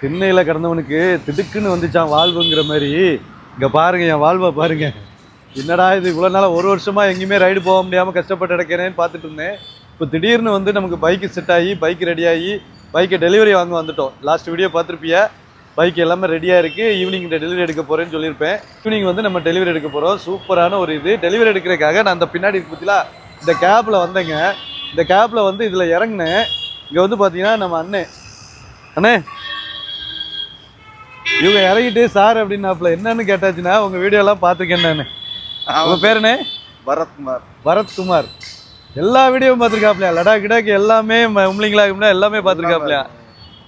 திண்ணையில் கிடந்தவனுக்கு திடுக்குன்னு வந்துச்சான் வாழ்வுங்கிற மாதிரி. இங்கே பாருங்க என் வாழ்வை பாருங்க. என்னடா இது இவ்வளோ நாளாக ஒரு வருஷமாக எங்கேயுமே ரைடு போக முடியாமல் கஷ்டப்பட்டு கிடக்கிறேன்னு பார்த்துட்டு இருந்தேன். இப்போ திடீர்னு வந்து நமக்கு பைக்கு செட் ஆகி பைக் ரெடியாகி பைக்கை டெலிவரி வாங்க வந்துட்டோம். Last video பார்த்துருப்பிய? பைக் எல்லாமே ரெடியாக இருக்குது ஈவினிங் டெலிவரி எடுக்க போகிறேன்னு சொல்லியிருப்பேன். ஈவினிங் வந்து நம்ம டெலிவரி எடுக்க போகிறோம் சூப்பரான ஒரு இது. டெலிவரி எடுக்கிறதுக்காக நான் அந்த பின்னாடி பற்றிலாம் இந்த கேப்பில் வந்தேங்க. இந்த கேப்பில் வந்து இதில் இறங்கினேன். இங்கே வந்து பார்த்தீங்கன்னா நம்ம அண்ணன் அண்ணே இவங்க இறங்கிட்டு சார் அப்படின்னாப்புல என்னன்னு கேட்டாச்சுன்னா உங்க வீடியோ எல்லாம் பார்த்துருக்கேன் நான். உங்க பேர் என்ன? பரத்குமார். பரத்குமார். எல்லா வீடியோவும் பார்த்துருக்காப்லையா லடாக் கிடாக் எல்லாமே உம்லிங்களா கிம்லா எல்லாமே பார்த்துருக்காப்லையா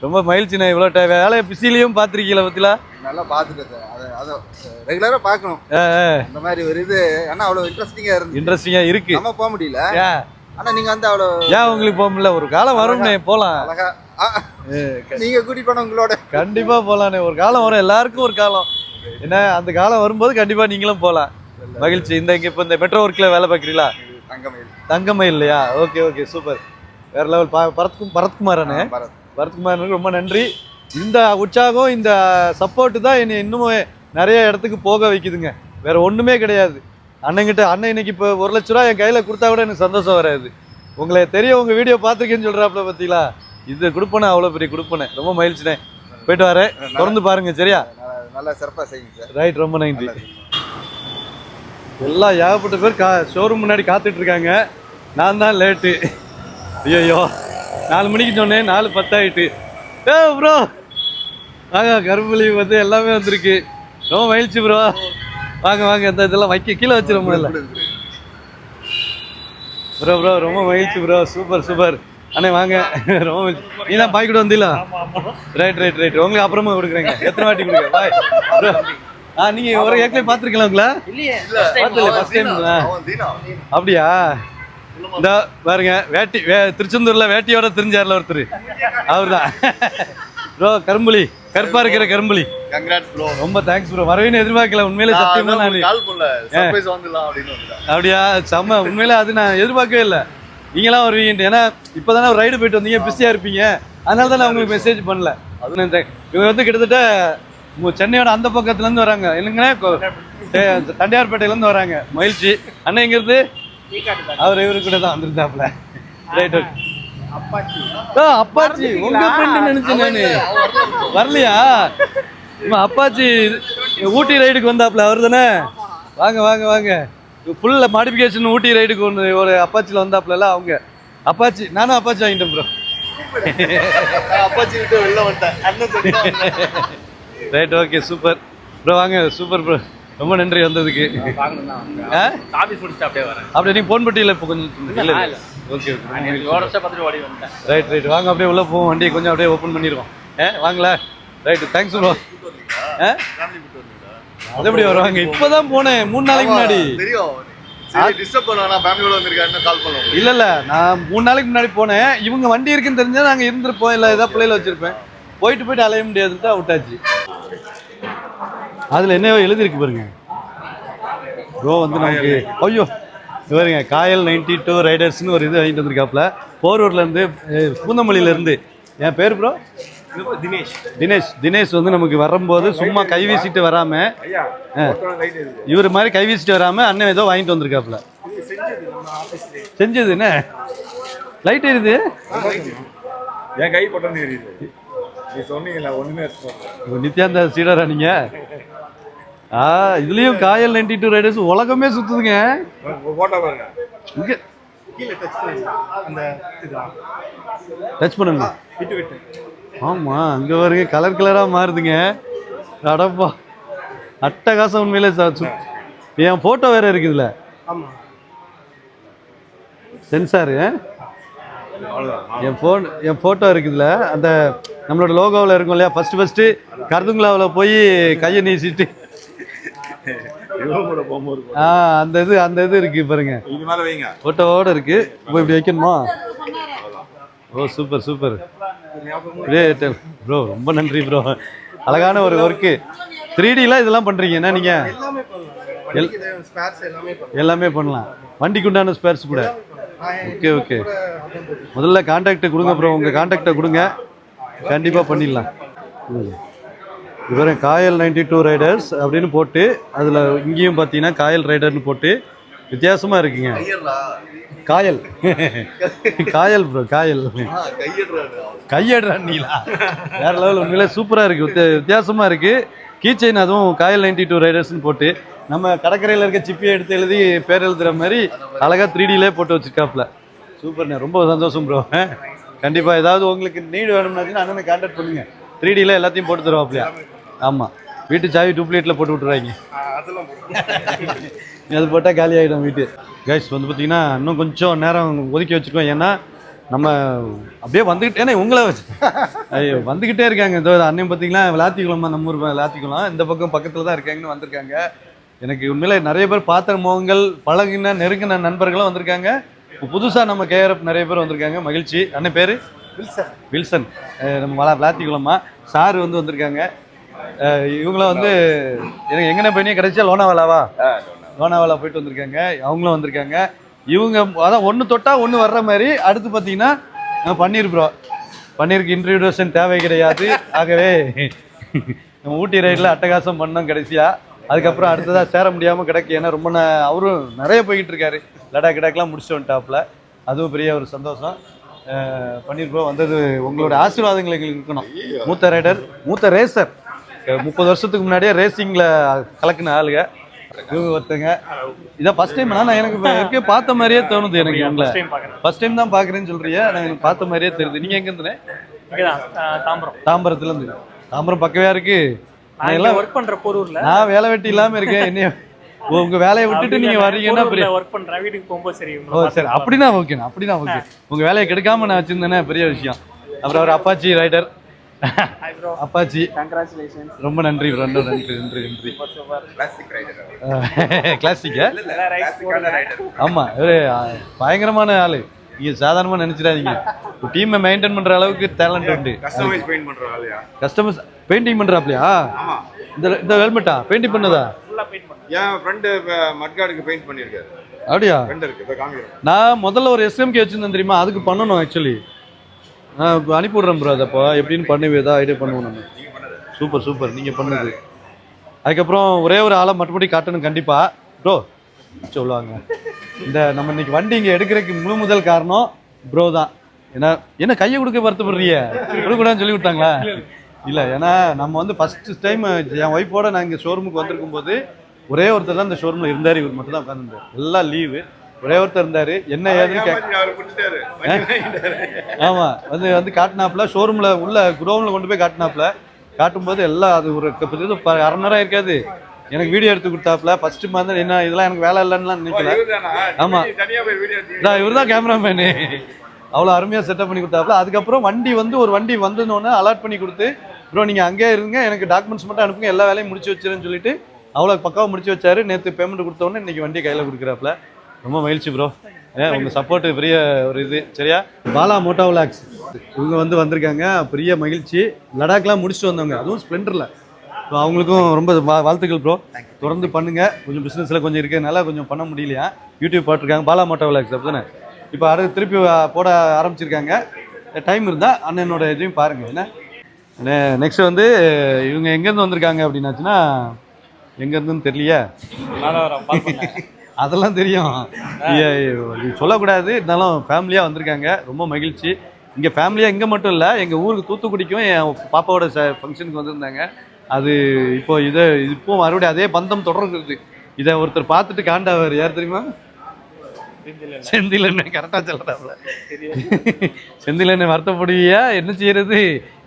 ரொம்ப மகிழ்ச்சிண்ணே இவ்வளோ டை வேலையை பிஸிலையும் பார்த்துருக்கீங்களா பத்திலா? நல்லா சார். அதை அதை ரெகுலராக பார்க்கணும். இந்த மாதிரி ஒரு இது ஆனால் அவ்வளோ இன்ட்ரெஸ்டிங்காக இருந்துச்சு. இன்ட்ரெஸ்டிங்காக இருக்கு. நம்ம போக முடியல. ஏன் ஆனால் நீங்கள் வந்து அவ்வளோ ஏன் உங்களுக்கு போக முடியல? ஒரு காலம் வரும்னே போகலாம் அழகா. நீங்கள் கூட்டிட்டு போன உங்களோட. கண்டிப்பாக போகலாண்ணே ஒரு காலம் வரும். எல்லாருக்கும் ஒரு காலம். என்ன அந்த காலம் வரும்போது கண்டிப்பாக நீங்களும் போகலாம் மகிழ்ச்சி. இந்த இங்கே இப்போ இந்த மெட்ரோ ஒர்க்கில் வேலை பார்க்குறீங்களா? தங்கமயில். தங்கமயில் இல்லையா? Okay okay. சூப்பர். வேற லெவல் பரத்கும் பரத்குமாரனே. பரத் பரத்குமாரனுக்கு ரொம்ப நன்றி. இந்த உற்சாகம் இந்த சப்போர்ட்டு தான் என்னை இன்னும் நிறைய இடத்துக்கு போக வைக்குதுங்க. வேற ஒன்றுமே கிடையாது. அண்ணங்கிட்ட அண்ணன் இன்னைக்கு இப்போ ஒரு லட்ச ரூபா என் கையில் கொடுத்தா கூட எனக்கு சந்தோஷம் வராது. உங்களை தெரியும் உங்கள் வீடியோ பார்த்துருக்கேன்னு சொல்கிறாப்புல பார்த்தீங்களா இது கொடுப்பனே அவ்வளோ பெரிய கொடுப்பனே. ரொம்ப மகிழ்ச்சினே போயிட்டு வரேன். திறந்து பாருங்க சரியா? நல்லா- சிறப்பாக செய்யுங்க சார். ரைட் ரொம்ப நன்றி. எல்லாம் ஏகப்பட்ட பேர் கா ஷோரூம் முன்னாடி காத்துட்டு இருக்காங்க. நான் தான் லேட்டு ஐயோ நாலு மணிக்கு சொன்னேன் நாலு பத்தாயிட்டு. ஏ ப்ரோ வாங்க கரும்புலி வந்து எல்லாமே வந்திருக்கு. ரொம்ப மகிழ்ச்சி ப்ரோ வாங்க வாங்க இந்த இதெல்லாம் வைக்க கீழே வச்சிடும் முதல்ல. ப்ரோ ப்ரோ ரொம்ப மகிழ்ச்சி ப்ரோ. Super super. அண்ணே வாங்க. ரொம்ப மகிழ்ச்சி. நீ தான் பாய் கூட வந்தீங்களா ரைட் ரைட் ரைட் உங்களுக்கு அப்புறமா கொடுக்குறேங்க. எத்தனை வாட்டி கொடுங்க பாய் ப்ரோ ஆ நீங்க ஒரு ஏற்கனவே பார்த்துருக்கலாம் உங்களா? ஃபர்ஸ்ட் டைம் அப்படியா? இந்த பாருங்க. வேட்டி வே திருச்செந்தூர்ல வேட்டியோட தெரிஞ்சார்ல ஒருத்தர். அவர்தான். ப்ரோ கரும்புலி. கருப்பா இருக்கிற கரும்புலி. கங்க்ராட்ஸ் ப்ரோ ரொம்ப தேங்க்ஸ் ப்ரோ வரவேன்னு எதிர்பார்க்கல. உண்மையிலே சத்தியமா நான். கால் பண்ணல. சர்ப்ரைஸ் வந்துடலாம் அப்படின்னு அப்படியா? செம்ம. உண்மையிலே அது நான் எதிர்பார்க்கவே இல்லை. நீங்களாம் வருவீங்க ஏன்னா இப்போதானே ஒரு ரைடு போயிட்டு வந்தீங்க. பிஸியாக இருப்பீங்க. அதனால தான் நான் உங்களுக்கு மெசேஜ் பண்ணல. அது நான் இவங்க வந்து கிட்டத்தட்ட சென்னையோட அந்த பக்கத்துலேருந்து வராங்க. என்னங்கண்ணே? கொ- தே- தண்டையார்பேட்டையிலேருந்து வராங்க. மகிழ்ச்சி. அண்ணன் எங்கிறது அவர் இவரு கூட தான் வந்திருந்தாப்புல. ரைட் ஆ அப்பாச்சி. உங்க ஃப்ரெண்டு நினைச்சேன் நானு. வரலையா? அப்பாச்சி ஊட்டி ரைடுக்கு வந்தாப்புல அவர் தானே? வாங்க வாங்க வாங்க. ஃபுல்ல மாடிஃபிகேஷன் ஊட்டி ரைடுக்கு ஒன்று ஒரு அப்பாச்சியில் வந்தாப்புல அவங்க. அப்பாச்சி நானும் அப்பாச்சி வாங்கிட்டேன் ப்ரோ அப்பாச்சி விட்டு வெளில வந்துட்டேன். ரைட் ஓகே சூப்பர் ப்ரோ வாங்க சூப்பர் ப்ரோ ரொம்ப நன்றி வந்ததுக்கு. அப்படியே வரேன். அப்படியே நீ போன் பட்டியில் இப்போ கொஞ்சம் இல்ல. ஓகே ரைட் ரைட் வாங்க அப்படியே உள்ளே போவோம். வண்டியை கொஞ்சம் அப்படியே ஓப்பன் பண்ணிடுவோம். ஏ வாங்களா. ரைட்டு தேங்க்ஸ் ப்ரோ ஆ அது எப்படி வருவாங்க? இப்போதான் போனேன். மூணு நாளைக்கு முன்னாடி. தெரியும். சரி டிஸ்டர்ப் பண்ணுவானா? ஃபேமிலியோட வந்திருக்காருன்னு கால் பண்ணுவோம். இல்ல இல்ல. நான் மூணு நாளைக்கு முன்னாடி போனேன். இவங்க வண்டி இருக்குன்னு தெரிஞ்சா நாங்க இருந்திருப்போம். இல்ல ஏதாவது பிள்ளைல வச்சிருப்பேன். போயிட்டு போயிட்டு அலைய முடியாதுன்ட்டு விட்டாச்சு அதுல என்னவோ எழுதிருக்கு பாருங்க. ப்ரோ வந்து நமக்கு ஐயோ. இது பாருங்க காயல் நைன்டி டூ ரைடர்ஸ்னு ஒரு இது வாங்கிட்டு வந்திருக்காப்புல. போரூர்ல இருந்து அஹ், பூந்தமல்லியில இருந்து என் பேர் ப்ரோ தினேஷ். தினேஷ். தினேஷ் வந்து நமக்கு வரும்போது சும்மா கை வீசிட்டு வராம ஐயா ஆ. இவர் மாதிரி கை வீசிட்டு வராம அண்ணன் ஏதோ வாங்கிட்டு வந்திருக்காப்புல. செஞ்சது என்ன? லைட் எரியுது? என் கை பட்டம் எரியுது. நீ எடுத்து இப்ப நித்யானந்தா சீடரா நீங்க? ஆ இதுலயும் காயல் நைன்டி டூ ரைடர்ஸ் உலகமே சுத்துதுங்க. போட்டோ பாருங்க. இங்க. கீழே டச் பண்ணுங்க. ஆமா அங்க பாருங்க கலர் கலரா மாறுதுங்க. அடப்பா. அட்டகாசம் உண்மையிலே என் போட்டோ வேற இருக்குதுல ஆமா. சென்சாரு என் ஃபோன் என் ஃபோட்டோ இருக்குதுல அந்த நம்மளோட லோகோவில் இருக்கும் இல்லையா? ஃபர்ஸ்ட் ஃபர்ஸ்ட் கருதுங்களாவில் போய் கையை நீசிட்டு. ஆ அந்த இது அந்த இது இருக்கு பாருங்க. இது மேல வைங்க. ஃபோட்டோவோட இருக்கு. இப்போ இப்படி வைக்கணுமா? ஓ சூப்பர் சூப்பர். ப்ரோ ரொம்ப நன்றி ப்ரோ. அழகான ஒரு ஒர்க்கு த்ரீ டிலாம் இதெல்லாம் பண்றீங்க. என்ன நீங்க? எல்லாமே பண்ணலாம். வண்டிக்கு உண்டான ஸ்பேர்ஸ் கூட. Okay okay. முதல்ல கான்டாக்ட் கொடுங்க ப்ரோ உங்க கான்டாக்டை கொடுங்க. கண்டிப்பா பண்ணிடலாம். இவரை காயல் நைன்டி டூ ரைடர்ஸ் அப்படின்னு போட்டு அதில் இங்கேயும் பார்த்தீங்கன்னா காயல் ரைடர்னு போட்டு வித்தியாசமாக இருக்குங்க. காயல். காயல் ப்ரோ காயல். கையடுறா நீலா வேற லெவல் உண்மையிலே சூப்பராக இருக்குது வித்தியா வித்தியாசமாக இருக்குது கீச்சைன் அதுவும் காயல் நைன்டி டூ ரைடர்ஸ்னு போட்டு நம்ம கடற்கரையில் இருக்க சிப்பியை எடுத்து எழுதி பேர் எழுதுகிற மாதிரி அழகாக த்ரீ டிலே போட்டு வச்சிருக்காப்புல சூப்பர்ண்ணே ரொம்ப சந்தோஷம் ப்ரோ கண்டிப்பாக ஏதாவது உங்களுக்கு நீடு வேணும்னாச்சுன்னா அண்ணனை கான்டாக்ட் பண்ணுங்க. த்ரீ டியில் எல்லாத்தையும் போட்டு தருவாப்லையா? ஆமாம் வீட்டு சாவி டூப்ளிகேட்டில் போட்டு விட்ருவாங்க அது போட்டால் காலி ஆகிடும் வீட்டு. கைஸ் வந்து பார்த்தீங்கன்னா இன்னும் கொஞ்சம் நேரம் ஒதுக்கி வச்சுக்கோம் ஏன்னா நம்ம அப்படியே வந்துக்கிட்டே ஏன்னா உங்களை வச்சு ஐயோ வந்துக்கிட்டே இருக்காங்க. இந்த அண்ணன் பார்த்தீங்களா விளாத்திக்குளம் நம்ம ஊர் விளாத்திக்குளம் இந்த பக்கம் பக்கத்தில் தான் இருக்காங்கன்னு வந்திருக்காங்க. எனக்கு உண்மையில நிறைய பேர் பார்த்த முகங்கள் பழகின நெருங்கின நண்பர்களும் வந்திருக்காங்க. இப்போ புதுசாக நம்ம கேஆர்எஃப் நிறைய பேர் வந்திருக்காங்க. மகிழ்ச்சி. அண்ணன் பேர்? வில்சன். வில்சன். நம்ம வளா விளாத்திக்குளமா சார் வந்து வந்திருக்காங்க. இவங்களும் வந்து எனக்கு எங்கன பையனே கிடைச்சா லோனாவாலாவா? லோனாவாலா. போயிட்டு வந்திருக்காங்க. அவங்களும் வந்திருக்காங்க. இவங்க அதான் ஒன்று தொட்டா ஒன்று வர்ற மாதிரி அடுத்து பார்த்தீங்கன்னா பன்னீர் ப்ரோ பன்னீருக்கு இன்ட்ரடியூஷன் தேவை கிடையாது. ஆகவே நம்ம ஊட்டி ரைடில் அட்டகாசம் பண்ணோம் கடைசியாக அதுக்கப்புறம் அடுத்ததாக சேர முடியாமல் கிடக்கு. ஏன்னா ரொம்ப அவரும் நிறைய போய்கிட்டு இருக்காரு. லடாக் கிடாக்லாம் முடிச்சுட்டு வந்துட்டாப்புல. அதுவும் பெரிய ஒரு சந்தோஷம். பன்னீர் ப்ரோ வந்தது உங்களோட ஆசீர்வாதங்கள் எங்களுக்கு இருக்கணும். மூத்த ரைடர் மூத்த ரேசர் முப்பது வருஷத்துக்கு முன்னாடியே ரேசிங்கில் கலக்குன ஆளுங்க. இவங்க ஒருத்தங்க. இதான் ஃபர்ஸ்ட் டைம் நான் எனக்கு இருக்கே பார்த்த மாதிரியே தோணுது எனக்கு உங்களை ஃபர்ஸ்ட் டைம் தான் பார்க்குறேன்னு சொல்றீங்க நான் எனக்கு பார்த்த மாதிரியே தெரியுது. நீங்க எங்க இருந்துனே இங்கே தான் தாம்பரம். தாம்பரத்துல இருந்து. தாம்பரம் பக்கவே இருக்கு. நான் எல்லாம் ஒர்க் பண்ற போரூர்ல. நான் வேலை வெட்டி இல்லாம இருக்கேன். என்னைய உங்க வேலையை விட்டுட்டு நீங்க வர்றீங்கன்னா பெரிய ஒர்க் பண்றேன். வீட்டுக்கு போகும்போது சரி ஓ சரி. அப்படின்னா ஓகே அப்படின்னா ஓகே உங்க வேலையை கெடுக்காம நான் வச்சிருந்தேனே பெரிய விஷயம். அப்புறம் அவர் அப்பாச்சி ரைடர் அப்பாச்சி. கங்க்ராச்சுலேஷன் ரொம்ப நன்றி bro. ரொம்ப நன்றி நன்றி நன்றி. கிளாசிக் ரைடர் கிளாசிக்கா ரைஸ் ஆமா இவரு அஹ், பயங்கரமான ஆளு. நீங்க சாதாரணமா நினைச்சிடாதீங்க. டீமை மெயின்டைன் பண்ற அளவுக்கு டேலண்ட் உண்டு. கஸ்டமைஸ் பெயிண்ட் பண்ற ஆளையா? கஸ்டமர்ஸ் பெயிண்டிங் பண்றாப்லையா? ஆமா. இந்த இந்த ஹெல்மெட்டா பெயிண்டிங் பண்ணதா? ஃபுல்லா பெயிண்ட் பண்ணேன். என் ஃப்ரெண்டு மட்காடுக்கு பெயிண்ட் பண்ணியிருக்காரு. அப்படியா? நான் முதல்ல ஒரு எஸ்எம்கே வச்சிருந்தேன் தெரியுமா? அதுக்கு பண்ணணும் ஆக்சுவலி நான் அனுப்பி விட்றேன் ப்ரோ அதப்பா எப்படின்னு பண்ணுவே ஏதாவது ஐடியா பண்ணுவோம் நம்ம. சூப்பர் சூப்பர் நீங்கள் பண்ணுது அதுக்கப்புறம் ஒரே ஒரு ஆளை மற்றபடி காட்டணும் கண்டிப்பாக ப்ரோ சொல்லுவாங்க இந்த நம்ம இன்னைக்கு வண்டி இங்கே எடுக்கிறதுக்கு முழு முதல் காரணம் ப்ரோ தான். ஏன்னா என்ன கையை கொடுக்க வருத்தப்படுறிய கொடுக்கூடாதுன்னு சொல்லி விட்டாங்களா? இல்லை ஏன்னா நம்ம வந்து ஃபஸ்ட்டு டைம் என் ஒய்ஃபோட நான் இங்கே ஷோரூமுக்கு வந்திருக்கும் போது ஒரே ஒருத்தர் தான் இந்த ஷோரூமில் இருந்தார். இவர் மட்டும் தான் உட்காந்துருந்தார் எல்லாம் லீவு ஒரே ஒருத்தர் இருந்தார். என்ன ஏதுன்னு. ஆமா வந்து வந்து காட்டினாப்புல ஷோரூம்ல உள்ள குடோன்ல கொண்டு போய் காட்டினாப்புல. காட்டும்போது எல்லாம் அது ஒரு அரை மணி நேரம் இருக்காது. எனக்கு வீடியோ எடுத்து கொடுத்தாப்புல. ஃபர்ஸ்ட் மாதிரி என்ன இதெல்லாம் எனக்கு வேலை இல்லைன்னுலாம் நினைக்கல? ஆமா. நான் இவர் தான் கேமராமேனு அவ்வளோ அருமையாக செட்டப் பண்ணி கொடுத்தாப்புல. அதுக்கப்புறம் வண்டி வந்து ஒரு வண்டி வந்ததுன்னு அலாட் பண்ணி கொடுத்து ப்ரோ நீங்கள் அங்கேயே இருங்க. எனக்கு டாக்குமெண்ட்ஸ் மட்டும் அனுப்புங்க. எல்லா வேலையும் முடிச்சு வச்சிருன்னு சொல்லிட்டு அவ்வளோ பக்காவாக முடிச்சு வச்சாரு. நேற்று பேமெண்ட் கொடுத்தோன்னே இன்னைக்கு வண்டி கையில் கொடுக்குறாப்புல. ரொம்ப மகிழ்ச்சி ப்ரோ ஏன் உங்கள் சப்போர்ட்டு பெரிய ஒரு இது. சரியா? பாலா மோட்டோ விளாக்ஸ் இவங்க வந்து வந்திருக்காங்க. பெரிய மகிழ்ச்சி. லடாக்லாம் முடிச்சுட்டு வந்தவங்க. அதுவும் ஸ்ப்ளெண்டரில். ஸோ அவங்களுக்கும் ரொம்ப வா- வாழ்த்துக்கள் ப்ரோ தொடர்ந்து பண்ணுங்கள் கொஞ்சம் பிஸ்னஸில் கொஞ்சம் இருக்கிறதுனால கொஞ்சம் பண்ண முடியலையா? யூடியூப் போட்டிருக்காங்க பாலா மோட்டோ விளாக்ஸ் அப்படிதானே? இப்போ அடுத்து திருப்பி போட ஆரம்பிச்சிருக்காங்க. டைம் இருந்தால் அண்ணனோட இதையும் பாருங்கள் என்ன? நெக்ஸ்ட் வந்து இவங்க எங்கேருந்து வந்திருக்காங்க அப்படின்னாச்சுன்னா எங்கேருந்துன்னு தெரியலையே. அதெல்லாம் தெரியும். சொல்லக்கூடாது. இருந்தாலும் ஃபேமிலியாக வந்திருக்காங்க. ரொம்ப மகிழ்ச்சி. இங்கே ஃபேமிலியாக இங்கே மட்டும் இல்லை எங்கள் ஊருக்கு தூத்துக்குடிக்கும் என் பாப்பாவோட ச ஃபங்க்ஷனுக்கு வந்திருந்தாங்க. அது இப்போ இதை இப்போ மறுபடியும் அதே பந்தம் தொடர்கிறது. இதை ஒருத்தர் பார்த்துட்டு காண்டாவார். யார் தெரியுமா? செந்திலண்ணே கரெக்டாக சொல்லலாம்ல செந்திலண்ணே வருத்தப்படுவியா? என்ன செய்யறது?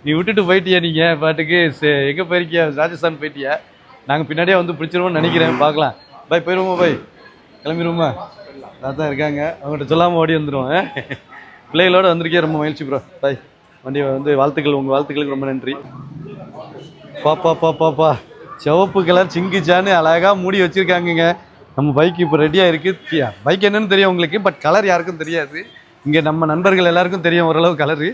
நீ விட்டுட்டு போயிட்டியா நீங்கள் பாட்டுக்கு எங்கே போயிருக்கியா? ராஜஸ்தான் போயிட்டியா? நாங்கள் பின்னாடியே வந்து பிடிச்சிருவோம்னு நினைக்கிறேன். பார்க்கலாம். பாய் போயிடுவோமா பாய்? கிளம்பிடுவோமா? அதான் இருக்காங்க. அவங்ககிட்ட சொல்லாமல் ஓடி வந்துடுவோம் பிள்ளைகளோட வந்திருக்கே ரொம்ப மகிழ்ச்சி ப்ரோ பாய். வண்டி வந்து வாழ்த்துக்கள் உங்கள் வாழ்த்துக்களுக்கு ரொம்ப நன்றி. பாப்பா பாப்பாப்பா சிவப்பு கலர் சிங்கிச்சான்னு அழகாக மூடி வச்சுருக்காங்கங்க. நம்ம பைக் இப்போ ரெடியாக இருக்குது பைக் என்னன்னு தெரியும் உங்களுக்கு பட் கலர் யாருக்கும் தெரியாது. இங்கே நம்ம நண்பர்கள் எல்லாருக்கும் தெரியும் ஓரளவு கலரு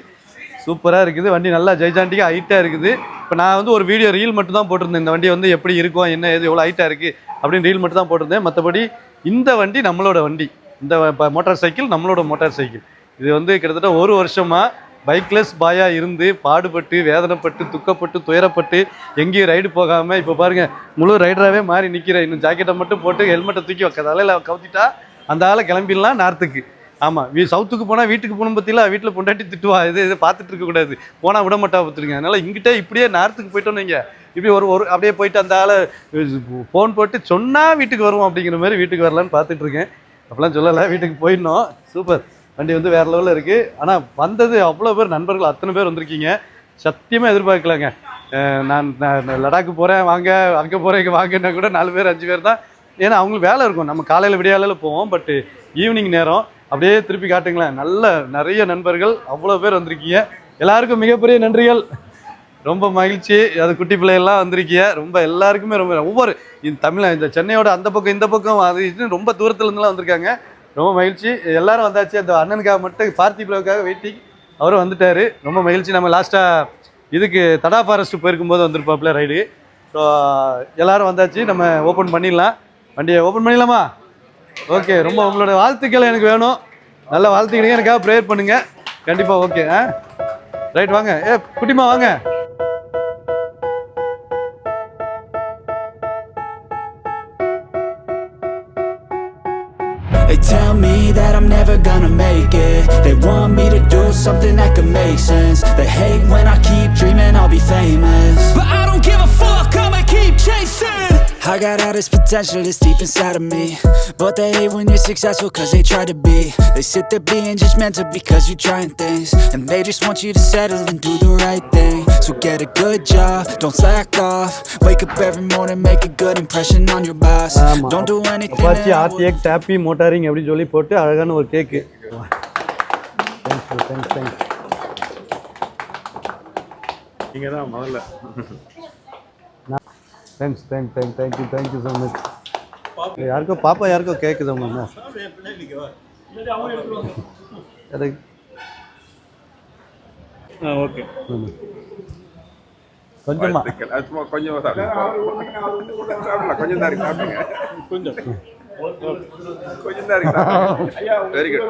சூப்பராக இருக்குது. வண்டி நல்லா ஜெய்ஜாண்டிக்காக ஹைட்டாக இருக்குது. இப்போ நான் வந்து ஒரு வீடியோ ரீல் மட்டும் தான் போட்டிருந்தேன். இந்த வண்டி வந்து எப்படி இருக்கும் என்ன ஏது எவ்வளோ ஹைட்டாக இருக்குது அப்படின்னு ரீல் மட்டும் தான் போட்டிருந்தேன். மற்றபடி இந்த வண்டி நம்மளோட வண்டி. இந்த மோட்டார் சைக்கிள் நம்மளோட மோட்டார் சைக்கிள் இது வந்து கிட்டத்தட்ட ஒரு வருஷமாக பைக்லெஸ் பாயாக இருந்து பாடுபட்டு வேதனைப்பட்டு துக்கப்பட்டு துயரப்பட்டு எங்கேயும் ரைடு போகாமல் இப்போ பாருங்கள் முழு ரைடராகவே மாறி நிற்கிற இன்னும் ஜாக்கெட்டை மட்டும் போட்டு ஹெல்மெட்டை தூக்கி வைக்க தலையில் கவுத்திட்டா அந்த ஆளை கிளம்பிடலாம் நார்த்துக்கு ஆமாம் வீ சவுத்துக்கு போனால் வீட்டுக்கு போகணும் பற்றியில வீட்டில் பொண்டாட்டி திட்டுவா இது இது பார்த்துட்டு இருக்கக்கூடாது போனால் விட மாட்டா பார்த்துருங்க அதனால் இங்கிட்டே இப்படியே நார்த்துக்கு போயிட்டோம் வைங்க. இப்படி ஒரு ஒரு அப்படியே போயிட்டு அந்த ஆளை ஃபோன் போட்டு சொன்னால் வீட்டுக்கு வருவோம் அப்படிங்கிற மாதிரி வீட்டுக்கு வரலான்னு பார்த்துட்டு இருக்கேன். சொல்லலை வீட்டுக்கு போயிடணும். சூப்பர். வண்டி வந்து வேறு லெவலில் இருக்குது ஆனால் வந்தது அவ்வளோ பேர் நண்பர்கள் அத்தனை பேர் வந்திருக்கீங்க. சத்தியமாக எதிர்பார்க்கலாங்க. நான் நான் லடாக்கு போகிறேன் வாங்க அங்கே போகிறேன் இங்கே வாங்கன்னா கூட நாலு பேர் அஞ்சு பேர் தான். ஏன்னா அவங்களுக்கு வேலை இருக்கும். நம்ம காலையில் விடியாலையில் போவோம் பட்டு ஈவினிங் நேரம். அப்படியே திருப்பி காட்டுங்களேன். நல்ல நிறைய நண்பர்கள் அவ்வளோ பேர் வந்திருக்கீங்க. எல்லாருக்கும் மிகப்பெரிய நன்றிகள். ரொம்ப மகிழ்ச்சி. அது குட்டி பிள்ளைகள்லாம் வந்திருக்கீங்க. ரொம்ப எல்லாருக்குமே ரொம்ப ஒவ்வொரு இந்த தமிழ் இந்த சென்னையோட அந்த பக்கம் இந்த பக்கம் அது ரொம்ப தூரத்துலேருந்துலாம் வந்திருக்காங்க. ரொம்ப மகிழ்ச்சி. எல்லாரும் வந்தாச்சு. அந்த அண்ணனுக்காக மட்டும் பார்த்திபுலவுக்காக வெயிட்டிங் அவரும் வந்துட்டார். ரொம்ப மகிழ்ச்சி. நம்ம லாஸ்ட்டாக இதுக்கு தடா ஃபாரஸ்ட் போயிருக்கும்போது வந்திருப்பாப்புல ரைடு ஸோ எல்லோரும் வந்தாச்சு. நம்ம ஓப்பன் பண்ணிடலாம். வண்டியை ஓப்பன் பண்ணிடலாமா? ஓகே ரொம்ப உங்களோட வாழ்த்துக்கள் எனக்கு வேணும் நல்ல வாழ்த்துக்கள் எனக்காக ப்ரேயர் பண்ணுங்க கண்டிப்பாக ஓகே ஆ ரைட் வாங்க ஏ குட்டிமா வாங்க They tell me that I'm never gonna make it They want me to do something that could make sense They hate when I keep dreaming I'll be famous But I I got all this potential that's deep inside of me But they hate when you're successful cause they try to be They sit there being judgmental because you're trying things And they just want you to settle and do the right thing So get a good job, don't slack off Wake up every morning, make a good impression on your boss ஆமா. Don't do anything Apache that I ஆர்டிஎக் டேப்பி motoring அப்படின்னு சொல்லி போட்டு அழகான ஒரு கேக்கு thanks thanks thanks நீங்க தான் முதல்ல Thanks thank thank thank you thank you so much யாருக்கோ பாப்பா யாருக்கோ கேட்குது அதுக்கு ஓகே. கொஞ்சமா. கொஞ்சமா கொஞ்சம் தான் இருக்கு கொஞ்சம். கொஞ்சம் தான் இருக்கு. Very good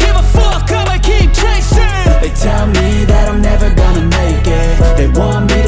give a fuck, I'ma keep chasing. They tell me that I'm never gonna make it. They want me to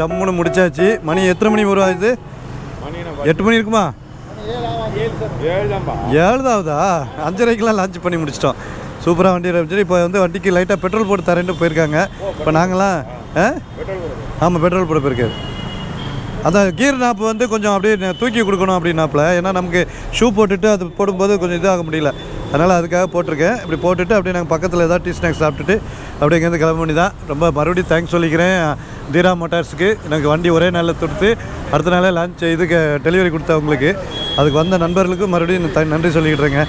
ஜம்முன்னு முடிச்சாச்சு. மணி எத்தனை மணி வரும் இது எட்டு மணி இருக்குமா? ஏழு தான்பா ஏழு தான் ஆகுதா அஞ்சரைக்கெலாம் லான்ச் பண்ணி முடிச்சிட்டோம். சூப்பராக வண்டி இருந்துச்சு இப்போ வந்து வண்டிக்கு லைட்டாக பெட்ரோல் போட்டு தரேன்ட்டு போயிருக்காங்க. இப்போ நாங்களாம் ஆமாம் பெட்ரோல் போட போயிருக்காரு. அதான் கீர் நாப்பு வந்து கொஞ்சம் அப்படியே தூக்கி கொடுக்கணும் அப்படின்னாப்புல. ஏன்னா நமக்கு ஷூ போட்டுட்டு அது போடும்போது கொஞ்சம் இதாக முடியல. அதனால் அதுக்காக போட்டிருக்கேன். இப்படி போட்டுட்டு அப்படியே நாங்கள் பக்கத்தில் ஏதாவது டீ ஸ்நாக்ஸ் சாப்பிட்டுட்டு அப்படியே இங்கேருந்து கிளம்ப வேண்டி தான் ரொம்ப மறுபடியும் தேங்க்ஸ் சொல்லிக்கிறேன். தீரா மோட்டார்ஸுக்கு எனக்கு வண்டி ஒரே நாளில் தொடுத்து அடுத்த நாளே லஞ்ச் இதுக்கு டெலிவரி கொடுத்தவங்களுக்கு அதுக்கு வந்த நண்பர்களுக்கும் மறுபடியும் த- நன்றி சொல்லிக்கிட்டுருங்க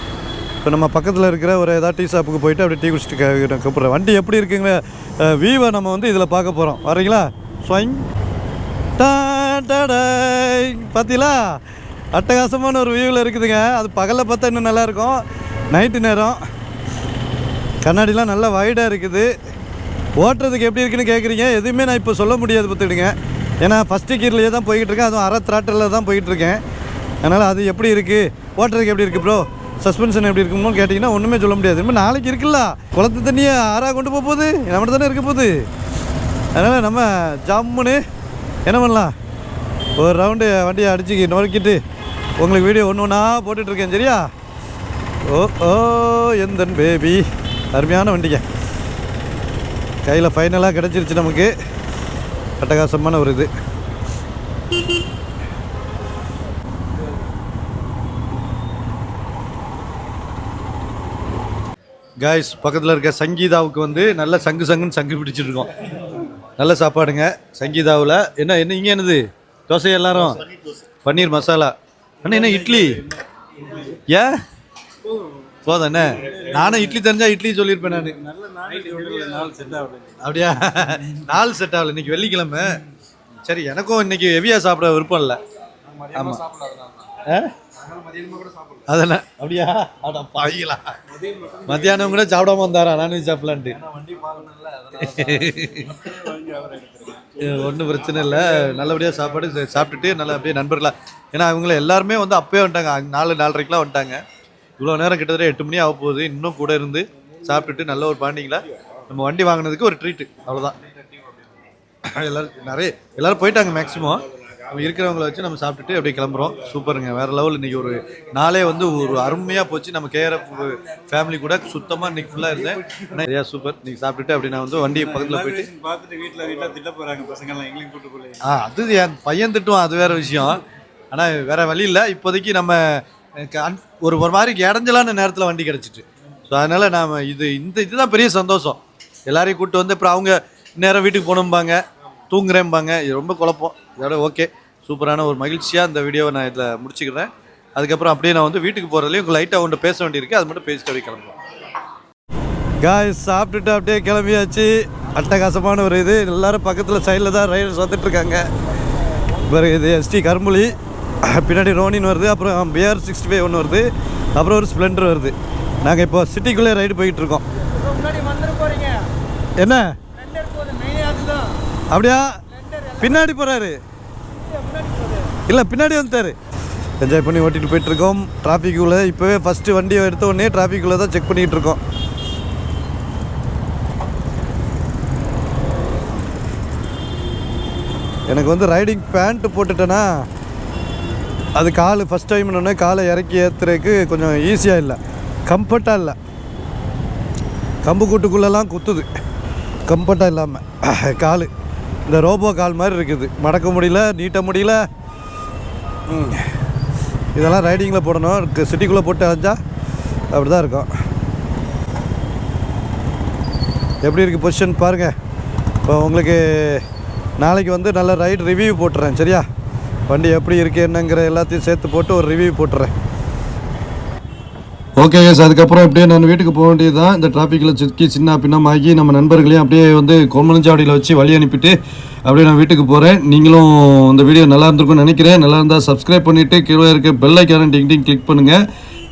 இப்போ நம்ம பக்கத்தில் இருக்கிற ஒரு ஏதாவது டீ ஷாப்புக்கு போயிட்டு அப்படியே டீ குடிச்சிட்டு கூப்பிட்றேன். வண்டி எப்படி இருக்குங்க வியூவை நம்ம வந்து இதில் பார்க்க போகிறோம் வரீங்களா? ஸ்வைங் பார்த்தீங்களா அட்டகாசமான ஒரு வியூவில் இருக்குதுங்க. அது பகலில் பார்த்தா இன்னும் நல்லா இருக்கும். நைட்டு நேரம். கண்ணாடிலாம் நல்லா வைடாக இருக்குது. ஓட்டுறதுக்கு எப்படி இருக்குன்னு கேட்குறீங்க எதுவுமே நான் இப்போ சொல்ல முடியாது பார்த்துக்கிடுங்க. ஏன்னா ஃபஸ்ட்டு கீர்லேயே தான் போய்கிட்டு இருக்கேன் அதுவும் அரை த்ராட்டலில் தான் போய்கிட்டுருக்கேன். அதனால் அது எப்படி இருக்குது ஓட்டுறதுக்கு எப்படி இருக்குது ப்ரோ சஸ்பென்ஷன் எப்படி இருக்குமோ கேட்டிங்கன்னா ஒன்றுமே சொல்ல முடியாது. இனிமேல் நாளைக்கு இருக்குல்ல? குளத்து தண்ணியை ஆறாக கொண்டு போக போகுது. நம்மகிட்ட தானே இருக்க போகுது. அதனால் நம்ம ஜம்முன்னு என்ன பண்ணலாம்? ஒரு ரவுண்டு வண்டியை அடிச்சு நொறுக்கிட்டு உங்களுக்கு வீடியோ ஒன்று ஒன்றா போட்டுட்ருக்கேன் சரியா? ஓ ஓ எந்தன் பேபி அருமையான வண்டிங்க. கையில் ஃபைனலாக கிடச்சிருச்சு நமக்கு. அட்டகாசமான ஒரு இது. காய்ஸ் பக்கத்தில் இருக்க சங்கீதாவுக்கு வந்து நல்ல சங்கு சங்குன்னு சங்கு பிடிச்சிருக்கோம். நல்ல சாப்பாடுங்க சங்கீதாவில். என்ன என்ன இங்கே என்னது? தோசை எல்லாரும்? பன்னீர் மசாலா. அண்ணா என்ன இட்லி? ஏன்? போதும் என்ன? நானும் இட்லி தெரிஞ்சா இட்லி சொல்லியிருப்பேன் நான். அப்படியா? நாள் செட் ஆகல இன்னைக்கு வெள்ளிக்கிழமை. சரி எனக்கும் இன்னைக்கு ஹெவியாக சாப்பிட விருப்பம் இல்லை. ஆமாம் ஆ? அதெல்லாம் அப்படியா? அட பாவிங்களா மத்தியானம் கூட சாப்பிடாம வந்தாரா நான்வெஜ் சாப்பிடலான்ட்டு. ஒன்றும் பிரச்சனை இல்லை. நல்லபடியாக சாப்பாடு சாப்பிட்டுட்டு நல்லா அப்படியே நண்பர்களாக ஏன்னா அவங்கள எல்லாருமே வந்து அப்பயே வந்துட்டாங்க. நாலு நாலரைக்கெலாம் வந்துட்டாங்க. இவ்வளோ நேரம் கிட்டத்தட்ட எட்டு மணி ஆக போகுது. இன்னும் கூட இருந்து சாப்பிட்டுட்டு நல்ல ஒரு பாண்டிங்களா? நம்ம வண்டி வாங்கினதுக்கு ஒரு ட்ரீட்டு அவ்வளோதான் எல்லாரும் நிறைய எல்லாரும் போயிட்டாங்க மேக்ஸிமம் நம்ம இருக்கிறவங்கள வச்சு நம்ம சாப்பிட்டுட்டு அப்படியே கிளம்புறோம். சூப்பருங்க. வேற லெவல் இன்னைக்கு ஒரு நாளே வந்து ஒரு அருமையாக போச்சு. நம்ம கேஆர்எஃப் ஃபேமிலி கூட சுத்தமாக இன்னைக்கு ஃபுல்லாக இருந்தேன். நிறையா சூப்பர். இன்னைக்கு சாப்பிட்டுட்டு அப்படி நான் வந்து வண்டி பக்கத்தில் போயிட்டு பார்த்துட்டு வீட்டில் வீட்டில் திட்ட போகிறாங்க பசங்கள்லாம் எங்களையும் கூட்டு போகல ஆ அது என் பையன் திட்டுவான். அது வேற விஷயம். ஆனால் வேற வழி இல்லை. இப்போதைக்கு நம்ம ஒரு ஒரு மாதிரி இடைஞ்சலான நேரத்தில் வண்டி கிடச்சிட்டு ஸோ அதனால் நாம் இது இந்த இதுதான் பெரிய சந்தோஷம். எல்லாரையும் கூப்பிட்டு வந்து அப்புறம் அவங்க நேரம் வீட்டுக்கு போகணும்பாங்க தூங்குறேன்பாங்க இது ரொம்ப குழப்பம். இதோட ஓகே. சூப்பரான ஒரு மகிழ்ச்சியாக இந்த வீடியோவை நான் இதில் முடிச்சுக்கிறேன். அதுக்கப்புறம் அப்படியே நான் வந்து வீட்டுக்கு போகிறதுலையும் உங்கள் லைட்டாக ஒன்று பேச வேண்டியிருக்கு. அது மட்டும் பேசிட்டு அப்படியே கிளம்புறோம் காய் சாப்பிட்டுட்டு அப்படியே கிளம்பியாச்சு. அட்டகாசமான ஒரு இது. எல்லோரும் பக்கத்தில் சைடில் தான் ரயில் வந்துட்டுருக்காங்க இப்போ பிறகு இது எஸ்டி கரும்புலி. பின்னாடி ரோனின் வருது அப்புறம் பிஆர் சிக்ஸ்டி ஃபைவ் ஒன்று வருது அப்புறம் ஒரு ஸ்ப்ளெண்டர் வருது. நாங்கள் இப்போ சிட்டிக்குள்ளே ரைடு போயிட்டு இருக்கோம். என்ன? அப்படியா? பின்னாடி போகிறாரு இல்லை பின்னாடி வந்துட்டாரு. என்ஜாய் பண்ணி ஓட்டிட்டு போயிட்டு இருக்கோம். டிராஃபிக்குள்ளே இப்போவே ஃபஸ்ட்டு வண்டியை எடுத்த உடனே டிராஃபிக்குள்ளே தான் செக் பண்ணிகிட்டு இருக்கோம். எனக்கு வந்து ரைடிங் பேண்ட் போட்டுட்டேன்னா அது கால் ஃபஸ்ட் டைம்னு காலை இறக்கி ஏற்றுறதுக்கு கொஞ்சம் ஈஸியாக இல்லை. கம்ஃபர்ட்டாக இல்லை. கம்பு கூட்டுக்குள்ளெல்லாம் குத்துது. கம்ஃபர்ட்டாக இல்லாமல் கால். இந்த ரோபோ கால் மாதிரி இருக்குது. மடக்க முடியல நீட்ட முடியல. ம். இதெல்லாம் ரைடிங்கில் போடணும். சிட்டிக்குள்ளே போட்டு அலைஞ்சா அப்படி தான் இருக்கும். எப்படி இருக்குது பொசிஷன் பாருங்கள் இப்போ உங்களுக்கு நாளைக்கு வந்து நல்ல ரைடு ரிவ்யூ போட்டுறேன் சரியா? வண்டி எப்படி இருக்குது என்னங்கிற எல்லாத்தையும் சேர்த்து போட்டு ஒரு ரிவ்யூ போட்டுறேன். ஓகே சார் அதுக்கப்புறம் அப்படியே நான் வீட்டுக்கு போக வேண்டியது தான் இந்த டிராஃபிக்கில் சிக்கி சின்ன பின்னமாகி நம்ம நண்பர்களையும் அப்படியே வந்து கோமலஞ்சாவடியில் வச்சு வழி அனுப்பிட்டு அப்படியே நான் வீட்டுக்கு போகிறேன் நீங்களும் இந்த வீடியோ நல்லா இருந்திருக்கும்னு நினைக்கிறேன். நல்லா இருந்தால் சப்ஸ்கிரைப் பண்ணிவிட்டு கீழே இருக்க பெல் ஐக்கான டிங் டிங் கிளிக் பண்ணுங்கள்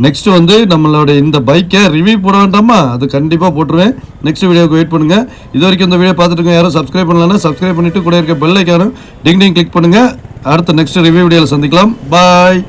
நெக்ஸ்ட்டு வந்து நம்மளோட இந்த பைக்கை ரிவ்யூ போட வேண்டாமா? அது கண்டிப்பாக போட்டுருவேன். நெக்ஸ்ட் வீடியோக்கு வெயிட் பண்ணுங்கள் இது வரைக்கும் இந்த வீடியோ பார்த்துட்டு யாரும் சப்ஸ்கிரைப் பண்ணலன்னா சப்ஸ்கிரைப் பண்ணிவிட்டு கூட இருக்க பெல் ஐக்கான டிங் டிங் கிளிக் பண்ணுங்கள் அடுத்த நெக்ஸ்ட் ரிவ்யூ வீடியோவில் சந்திக்கலாம். பாய்